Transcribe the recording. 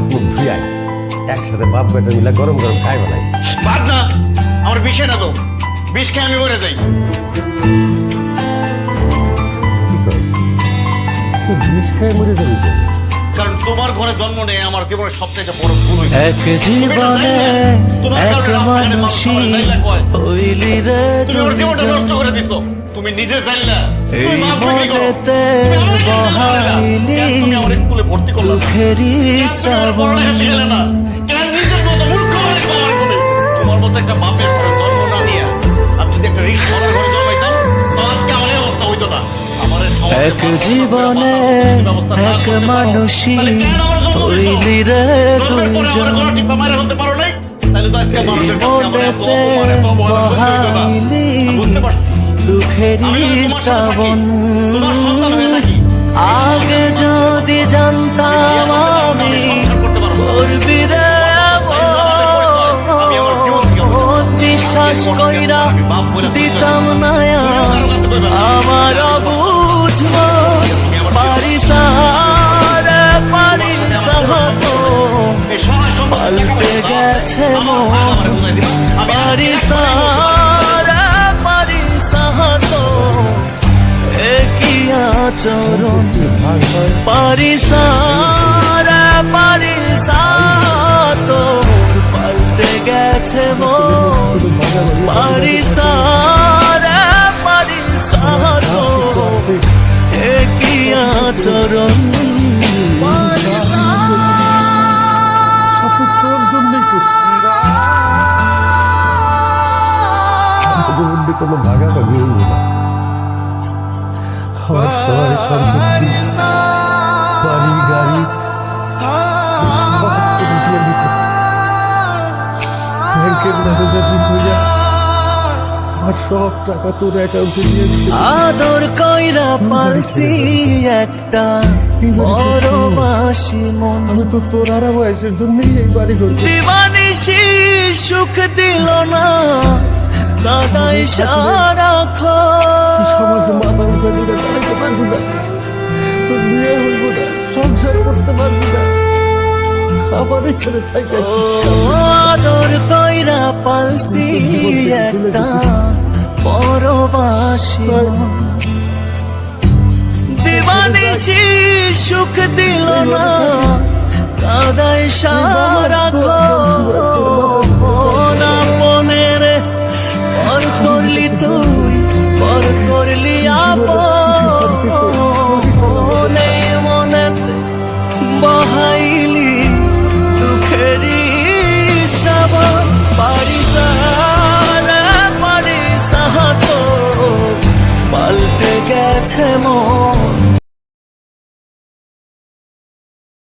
হাত মুখ ধুয়াই একসাথে বাপ বেটা মিলা গরম গরম খাই বানাই বাদ না আমার বিষে না তো বিষ খেয়ে আমি মরে যাই। কি করিস তুই বিষ খাই মরে যাবি কারণ তোমার ঘরে জন্ম নেই আমার জীবনের সবচেয়ে বড় ভুল এক জীবনে এক হইলি রে তুমি নিজে জানলা। এই। মনেতে? দুঃখেরই শ্রাবণ। মানুষ? তোমার মতো একটা বাপের জন্ম না নিয়ে আমি একটা রিক্স ঘরে জন্মাইতাম আজকে আমার অবস্থা হইতো না। আমার এই সমাজে এক জীবনে এক। মানুষই হইলি রে জন্মের আগে যদি জানতাম আমি। করবি বিশ্বাস কইরা দিতাম আমার বুঝব আচরণ পারিস পারিস তো পাল্টে গেছে মন। পারিস পারিস তো একই আচরণ। মধ্যে কোনো ভাগাভাগি হইব না। আমার সহায় বাড়ি গাড়ি সব কিছু দিয়ে দিতেছে। ব্যাংকের ম্যানেজার হইয়া? আমার সব টাকা তোর অ্যাকাউন্টে আদর কইরা পালছি একটা বড় মন। আমি তো তোর আরা বয়সের জন্যই এই বাড়ি করছি। দিবানিসি সুখ দিল না দাদাই সারা সমাজে মাথা উঁচা করে দাঁড়াতে পারবি না। তোর বিয়ে হইব না সংসার করতে পারবি না। আমার এখানে থাকে আদর কইরা পালছি একটা বড় বাসি দিবানিসি সুখ দিল না। সারা গেছে মন